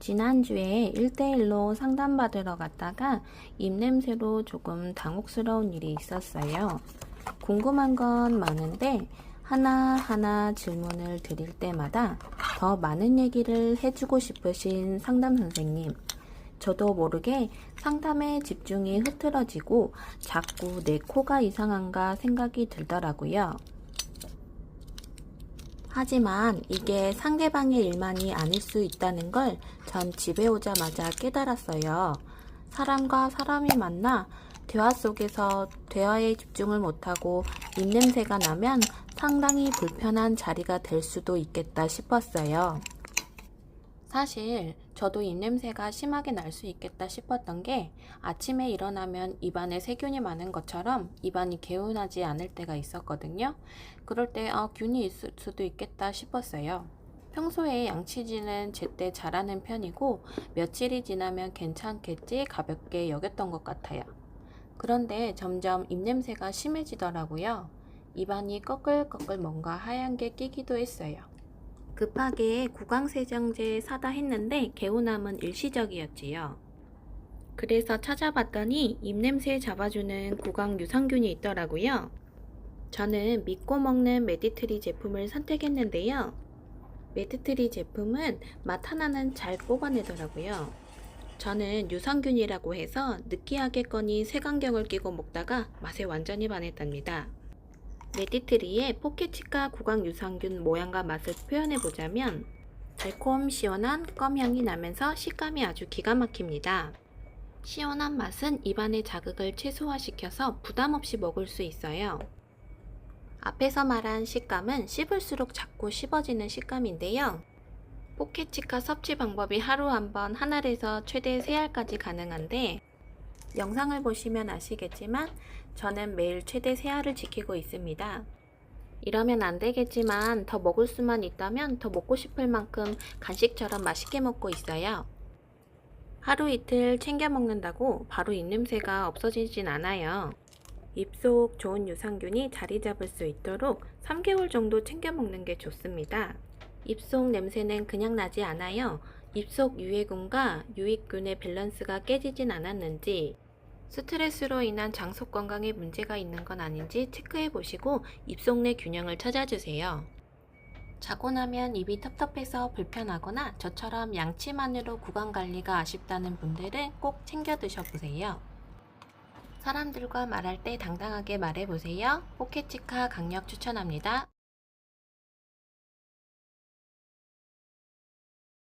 지난주에 1대1로 상담받으러 갔다가 입냄새로 조금 당혹스러운 일이 있었어요. 궁금한 건 많은데 하나하나 질문을 드릴 때마다 더 많은 얘기를 해주고 싶으신 상담 선생님. 저도 모르게 상담에 집중이 흐트러지고 자꾸 내 코가 이상한가 생각이 들더라고요. 하지만 이게 상대방의 일만이 아닐 수 있다는 걸 전 집에 오자마자 깨달았어요. 사람과 사람이 만나 대화 속에서 대화에 집중을 못하고 입냄새가 나면 상당히 불편한 자리가 될 수도 있겠다 싶었어요. 사실 저도 입냄새가 심하게 날 수 있겠다 싶었던 게 아침에 일어나면 입안에 세균이 많은 것처럼 입안이 개운하지 않을 때가 있었거든요. 그럴 때 아, 균이 있을 수도 있겠다 싶었어요. 평소에 양치질은 제때 잘하는 편이고 며칠이 지나면 괜찮겠지 가볍게 여겼던 것 같아요. 그런데 점점 입냄새가 심해지더라고요. 입안이 꺼끌꺼끌 뭔가 하얀 게 끼기도 했어요. 급하게 구강세정제 사다 했는데 개운함은 일시적이었지요. 그래서 찾아봤더니 입냄새 잡아주는 구강 유산균이 있더라고요. 저는 믿고 먹는 메디트리 제품을 선택했는데요. 메디트리 제품은 맛 하나는 잘 뽑아내더라고요. 저는 유산균이라고 해서 느끼하겠거니 색안경을 끼고 먹다가 맛에 완전히 반했답니다. 메디트리의 포켓치카 구강 유산균 모양과 맛을 표현해 보자면 달콤 시원한 껌향이 나면서 식감이 아주 기가 막힙니다. 시원한 맛은 입안의 자극을 최소화시켜서 부담 없이 먹을 수 있어요. 앞에서 말한 식감은 씹을수록 자꾸 씹어지는 식감인데요. 포켓치카 섭취 방법이 하루 한번한 알에서 최대 3알까지 가능한데 영상을 보시면 아시겠지만 저는 매일 최대 3알을 지키고 있습니다. 이러면 안 되겠지만 더 먹을 수만 있다면 더 먹고 싶을 만큼 간식처럼 맛있게 먹고 있어요. 하루 이틀 챙겨 먹는다고 바로 입냄새가 없어지진 않아요. 입속 좋은 유산균이 자리 잡을 수 있도록 3개월 정도 챙겨 먹는 게 좋습니다. 입속 냄새는 그냥 나지 않아요. 입속 유해균과 유익균의 밸런스가 깨지진 않았는지, 스트레스로 인한 장소 건강에 문제가 있는 건 아닌지 체크해 보시고 입속 내 균형을 찾아주세요. 자고 나면 입이 텁텁해서 불편하거나 저처럼 양치만으로 구강 관리가 아쉽다는 분들은 꼭 챙겨 드셔보세요. 사람들과 말할 때 당당하게 말해보세요. 포켓치카 강력 추천합니다.